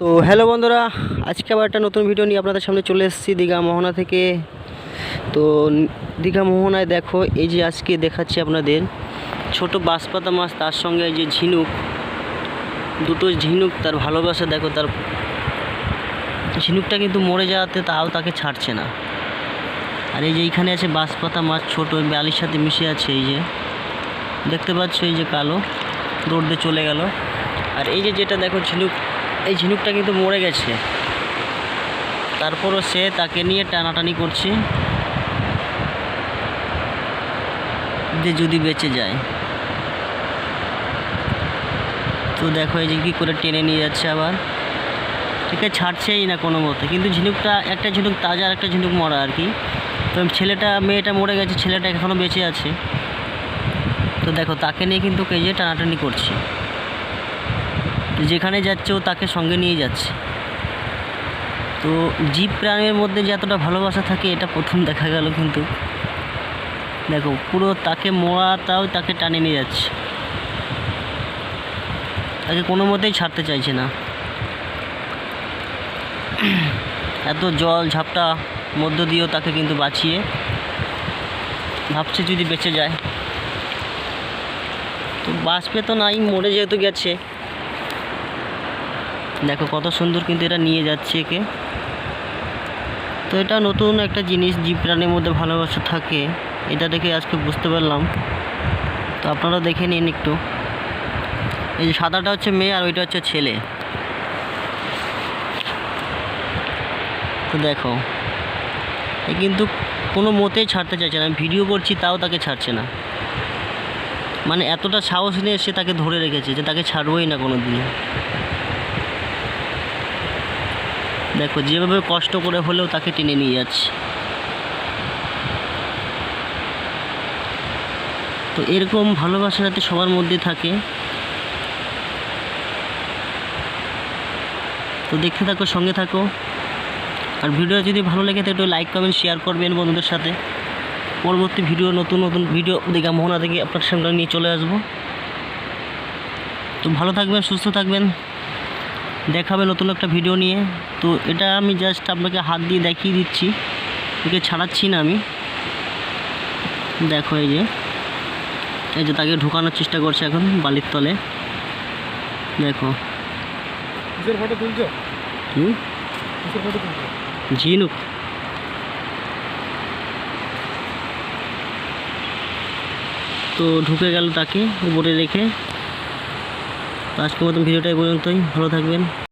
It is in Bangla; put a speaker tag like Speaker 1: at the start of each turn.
Speaker 1: তো হ্যালো বন্ধুরা, আজকে আবার একটা নতুন ভিডিও নিয়ে আপনাদের সামনে চলে এসেছি দীঘা মোহনা থেকে। তো দীঘা মোহনায় দেখো, এই যে আজকে দেখাচ্ছি আপনাদের, ছোট বাঁশপাতা মাছ, তার সঙ্গে এই যে ঝিনুক, দুটো ঝিনুক, তার ভালোবাসা দেখো, তার ঝিনুকটা কিন্তু মরে যাওয়াতে তাও তাকে ছাড়ছে না। আর এই যে এইখানে আছে বাঁশপাতা মাছ, ছোট, বালির সাথে মিশে আছে এই যে। দেখতে পাচ্ছ এই যে কালো দৌড় দিয়ে চলে গেল। আর এই যে যেটা দেখো ঝিনুক এই ঝিনুকটা কিন্তু মরে গেছে। তারপরও সে তাকে নিয়ে টানাটানি করছে। যে যদি বেঁচে যায়। তো দেখো এই যে কী করে টেনে নিয়ে যাচ্ছে আবার। ঠিক আছে ছাড়ছেই না কোনো মতে। কিন্তু ঝিনুকটা, একটা ঝিনুক তাজা আর একটা ঝিনুক মরা আর কি। তো ছেলেটা, মেয়েটা মরে গেছে, ছেলেটা এখনও বেঁচে আছে। তো দেখো তাকে নিয়ে কিন্তু কে যে টানাটানি করছে। যেখানে যাচ্ছে ও তাকে সঙ্গে নিয়ে যাচ্ছে। তো জীব প্রাণীর মধ্যে যে এতটা ভালোবাসা থাকে, এটা প্রথম দেখা গেল কিন্তু। দেখো, পুরো তাকে মোড়াটাও তাকে টানে নিয়ে যাচ্ছে। তাকে কোনো মতেই ছাড়তে চাইছে না। এত জল, ঝাপটা মধ্য দিয়েও তাকে কিন্তু বাঁচিয়ে ভাবছে যদি বেঁচে যায়। তো বাঁচবে তো নাই, মরে যেহেতু গেছে। দেখো কত সুন্দর কিন্তু এটা নিয়ে যাচ্ছে একে। তো এটা নতুন একটা জিনিস, জীব প্রাণীর মধ্যে ভালোবাসা থাকে। এটা দেখে আজকে বুঝতে পারলাম। তো আপনারা দেখে নিন একটু। এই যে সাদাটা হচ্ছে মেয়ে আর ওইটা হচ্ছে ছেলে। তো দেখো, এ কিন্তু কোনো মতেই ছাড়তে চাইছে না। আমি ভিডিও করছি, তাও তাকে ছাড়ছে না। মানে এতটা সাহস নিয়ে সে তাকে ধরে রেখেছে যে তাকে ছাড়বই না কোনো দিন দেখো, যেভাবে কষ্ট করে হলেও তাকে টেনে নিয়ে যাচ্ছে। তো এরকম ভালোবাসা যাতে সবার মধ্যে থাকে, তো দেখতে থাকো, সঙ্গে থাকো। আর ভিডিও যদি ভালো লেগে থাকে, একটু লাইক কমেন্ট শেয়ার করবেন বন্ধুদের সাথে। পরবর্তী ভিডিও, নতুন নতুন ভিডিও দীঘা মোহনা থেকে আপনার সামনে নিয়ে চলে আসব। তো ভালো থাকবেন, সুস্থ থাকবেন। দেখাবে নতুন একটা ভিডিও নিয়ে। তো এটা আমি জাস্ট আপনাকে হাত দিয়ে দেখিয়ে দিচ্ছি। ওকে ছাড়াচ্ছি না আমি। দেখো এই যে। এই যে তাকে ঢুকানোর চেষ্টা করছে এখন বালির তলে। দেখো।
Speaker 2: ফটো তুলছো?
Speaker 1: ঝিনুক। তো ঢুকে গেল তাকে উপরে রেখে। আজকের মতন ভিডিওটা পর্যন্তই। ভালো থাকবেন।